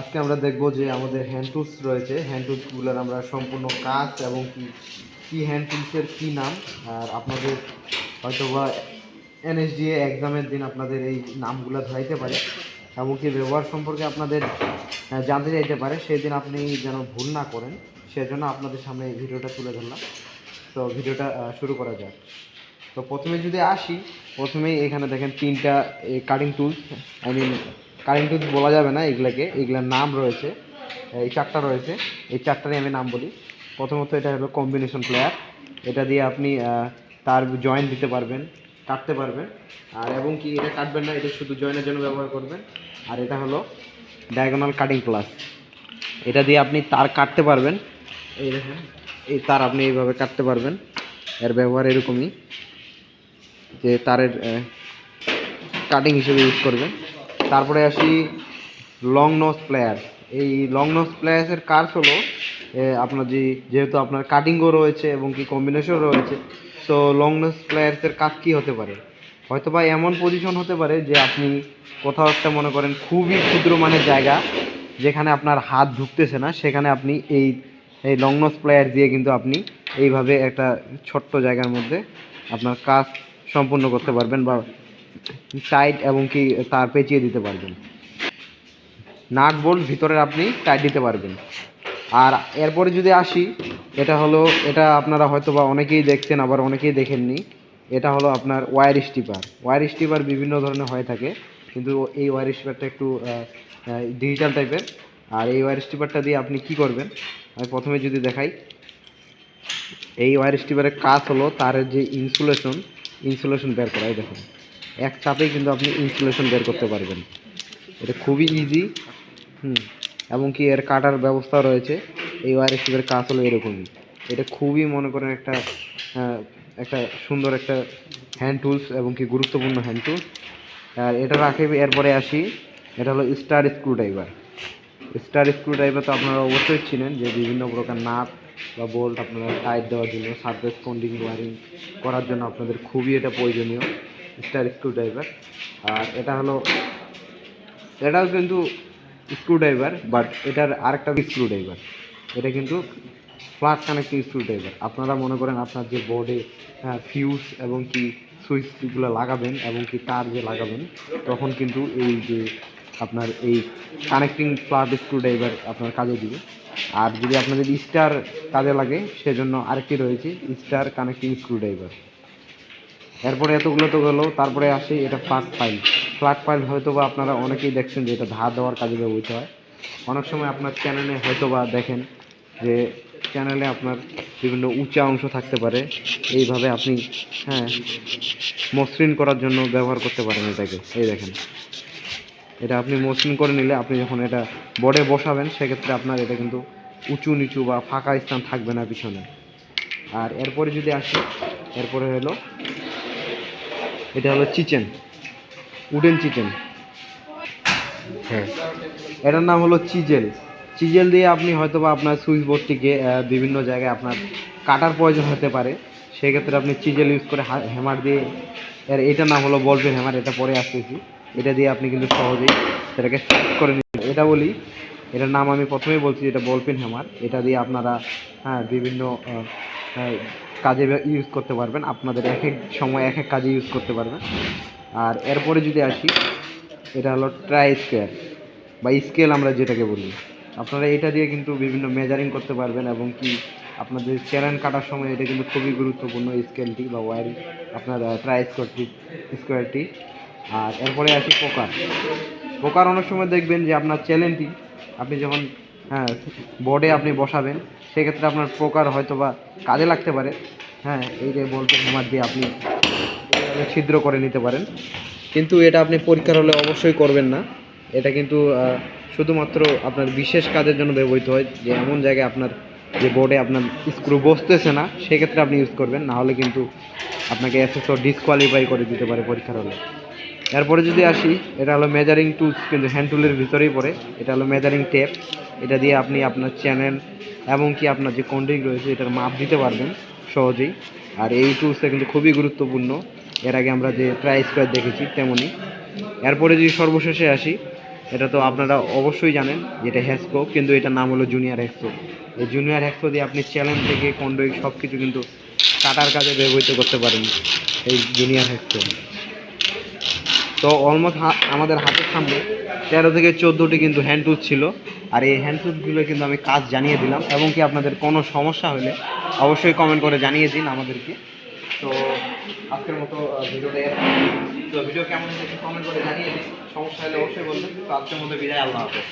আজকে আমরা দেখব যে আমাদের হ্যান্ড টুলস রয়েছে। হ্যান্ড টুলসগুলোর আমরা সম্পূর্ণ কাজ এবং কি, কী হ্যান্ড টুলসের কী নাম? আর আপনাদের হয়তো বা এনএসডিএ এক্সামের দিন আপনাদের এই নামগুলো ধরাইতে পারে এমনকি ব্যবহার সম্পর্কে আপনাদের জানতে চাইতে পারে। সেই দিন আপনি যেন ভুল না করেন, সেজন্য আপনাদের সামনে এই ভিডিওটা তুলে ধরলাম। তো ভিডিওটা শুরু করা যাক। তো প্রথমে যদি আসি, প্রথমেই এখানে দেখেন তিনটা cutting tools I mean cutting tools বলা যাবে না এগুলাকে, এগুলার নাম রয়েছে এই চারটা রয়েছে, এই চারটারই আমি নাম বলি। প্রথমত এটা হলো কম্বিনেশন প্লেয়ার এটা দিয়ে আপনি তার জয়েন্ট দিতে পারবেন, কাটতে পারবেন, আর এবং কি এটা কাটবেন না, এটা শুধু জয়েনের জন্য ব্যবহার করবেন, আর এটা হলো ডায়াগোনাল কাটিং প্লাস এটা দিয়ে আপনি তার কাটতে পারবেন, এই দেখেন, এই তার আপনি এইভাবে কাটতে পারবেন, এর ব্যবহার এরকমই, যে তারের কাটিং হিসেবে ইউজ করবেন। তারপরে আসি লং নোজ প্লেয়ার। এই লং নোজ প্লেয়ার্সের কাজ হলো আপনার যে, যেহেতু আপনার কাটিংও রয়েছে এবং কি কম্বিনেশন রয়েছে সো লং নোজ প্লেয়ার্সের কাজ কী হতে পারে? হয়তো বা এমন পজিশন হতে পারে যে আপনি কোথাও একটা মনে করেন খুবই ক্ষুদ্র মানের জায়গা, যেখানে আপনার হাত ঢুকতেছে না, সেখানে আপনি এই এই লং নোজ প্লেয়ার দিয়ে কিন্তু আপনি এইভাবে একটা ছোট্ট জায়গার মধ্যে আপনার কাজ সম্পূর্ণ করতে পারবেন বা টাইট এবং কি তার পেঁচিয়ে দিতে পারবেন। নাট বোল্ট ভিতরে আপনি টাইট দিতে পারবেন। আর এরপরে যদি আসি, এটা হলো, এটা আপনারা হয়তো বা অনেকেই দেখছেন, আবার অনেকেই দেখেননি। এটা হলো আপনার ওয়্যার স্টিপার ওয়্যার স্টিপার বিভিন্ন ধরনের হয়ে থাকে, কিন্তু এই ওয়্যার স্টিপারটা একটু ডিজিটাল টাইপের আর এই ওয়্যার স্টিপারটা দিয়ে আপনি কি করবেন? আমি প্রথমে যদি দেখাই, এই ওয়্যার স্টিপারের কাজ হলো তার যে ইনসুলেশন ইনসুলেশন বের করা, এই দেখুন। এক চাপেই কিন্তু আপনি ইনসুলেশন বের করতে পারবেন। এটা খুবই ইজি হুম, এবং কি এর কাটার ব্যবস্থা রয়েছে। এই ওয়্যার স্টিপারের কাজ হলো এরকমই। এটা খুবই মনে করেন একটা একটা সুন্দর একটা হ্যান্ড টুলস এবং কি গুরুত্বপূর্ণ হ্যান্ড টুলস আর এটা রাখে, এরপরে আসি, এটা হলো star screw driver star screw driver তো আপনারা অবশ্যই চিনেন যে বিভিন্ন প্রকার নাট বা বোল্ট আপনারা টাইট দেওয়ার জন্য সার্ফেস কন্ডিং ওয়ারিং করার জন্য আপনাদের খুবই এটা প্রয়োজনীয় স্টার স্ক্রু ড্রাইভার আর এটা হলো, এটাও কিন্তু স্ক্রু ড্রাইভার বাট এটার আরেকটা স্ক্রু ড্রাইভার এটা কিন্তু ফ্লাট কানেক্টিং স্ক্রু ড্রাইভার আপনারা মনে করেন আপনার যে বোর্ডে ফিউজ এবং কি সুইচগুলো লাগাবেন এবং কি তার যে লাগাবেন, তখন কিন্তু এই যে আপনার এই কানেক্টিং ফ্লাট স্ক্রু ড্রাইভার আপনার কাজে দিবে। আর যদি আপনাদের স্টার কাজে লাগে, সেজন্য আরেকটি রয়েছে স্টার কানেক্টিং স্ক্রু ড্রাইভার এরপরে এতগুলো তো গেলো তারপরে আসে এটা ফ্লাট ফাইল ফ্লাট ফাইল হয়তো বা আপনারা অনেকেই দেখছেন যে এটা ধার দেওয়ার কাজে ব্যবহৃত হয়। অনেক সময় আপনার চ্যানেলে হয়তো বা দেখেন যে চ্যানেলে আপনার বিভিন্ন উঁচা অংশ থাকতে পারে। এইভাবে আপনি হ্যাঁ মসৃণ করার জন্য ব্যবহার করতে পারেন এটাকে। এই দেখেন। এটা আপনি মসৃণ করে নিলে আপনি যখন এটা বোর্ডে বসাবেন, সেক্ষেত্রে আপনার এটা কিন্তু উঁচু নিচু বা ফাঁকা স্থান থাকবে না পিছনে। আর এরপরে যদি আসি, এরপরে হলো, এটা হলো চিচেন উডেন চিচেন। হ্যাঁ এটার নাম হলো চিজেল। চিজেল দিয়ে আপনি হয়তো বা আপনার সুইচ বোর্ডটিকে বিভিন্ন জায়গায় আপনার কাটার প্রয়োজন হতে পারে। সেক্ষেত্রে আপনি চিজেল ইউজ করে হ্যামার দিয়ে, এর, এটার নাম হলো বলপেন হ্যামার এটা পরে আসতেছি। এটা দিয়ে আপনি কিন্তু সহজেই সেটাকে ফিক্স করে নিতে এটা বলি এটার নাম আমি প্রথমেই বলছি এটা বলপেন হ্যামার। এটা দিয়ে আপনারা হ্যাঁ বিভিন্ন আহ, কাজে ইউজ করতে পারবেন। আপনাদের এক এক সময় এক এক কাজে ইউজ করতে পারবেন। আর এরপরে যদি আসি এটা হলো ট্রাই স্কোয়ার বা স্কেল আমরা যেটাকে বলি। আপনারা এটা দিয়ে কিন্তু বিভিন্ন মেজারিং করতে পারবেন এবং কি আপনাদের চ্যানেল কাটার সময় এটা কিন্তু খুবই গুরুত্বপূর্ণ স্কেলটি বা ওয়ারিং আপনার ট্রাই স্কোয়ারটি স্কোয়ারটি আর এরপরে আসি পোকার। পোকার অনেক সময় দেখবেন যে আপনার চ্যানেলটি আপনি যখন হ্যাঁ বোর্ডে আপনি বসাবেন, সেক্ষেত্রে আপনার পোকার হয়তো বা কাজে লাগতে পারে। হ্যাঁ এই যে বলতে হ্যামার দিয়ে আপনি ছিদ্র করে নিতে পারেন। কিন্তু এটা আপনি পরীক্ষার হলে অবশ্যই করবেন না। এটা কিন্তু শুধুমাত্র আপনার বিশেষ কাজের জন্য ব্যবহৃত হয়। যে এমন জায়গায় আপনার যে বোর্ডে আপনার স্ক্রু বসতেছে না, সেক্ষেত্রে আপনি ইউজ করবেন। না হলে কিন্তু আপনাকে এসএসও ডিসকোয়ালিফাই করে দিতে পারে পরীক্ষার হলে। এরপরে যদি আসি, এটা হলো মেজারিং টুলস কিন্তু হ্যান্ড টুলের ভিতরেই পড়ে। এটা হলো মেজারিং টেপ এটা দিয়ে আপনি আপনার চ্যানেল এবং কি আপনার যে কন্ডিং রয়েছে, এটার মাপ দিতে পারবেন সহজেই। আর এই টুলসটা কিন্তু খুবই গুরুত্বপূর্ণ। এর আগে আমরা যে ট্রাই স্কোয়ার দেখেছি, তেমনই। এরপরে যদি সর্বশেষে আসি, এটা তো আপনারা অবশ্যই জানেন, যেটা হ্যাসকো কিন্তু এটার নাম হলো জুনিয়র হ্যাসকো এই জুনিয়র হ্যাসকো দিয়ে আপনি চ্যানেল থেকে কন্ডোই সব কিছু কিন্তু কাটার কাজে ব্যবহৃত করতে পারেন, এই জুনিয়র হ্যাসকো তো অলমোস্ট আমাদের হাতের সামনে তেরো থেকে চোদ্দোটি কিন্তু হ্যান্ড টুলস ছিল। আর এই হ্যান্ড টুলসগুলো কিন্তু আমি কাজ জানিয়ে দিলাম। এবং কি আপনাদের কোনো সমস্যা হলে অবশ্যই কমেন্ট করে জানিয়ে দিন আমাদেরকে। তো আজকের মতো ভিডিওটা তো ভিডিও কেমন হয়েছে কমেন্ট করে জানিয়ে দিন। সমস্যা হলে অবশ্যই বলবেন। তো আজকের মতো বিদায়, আল্লাহ হাফেজ।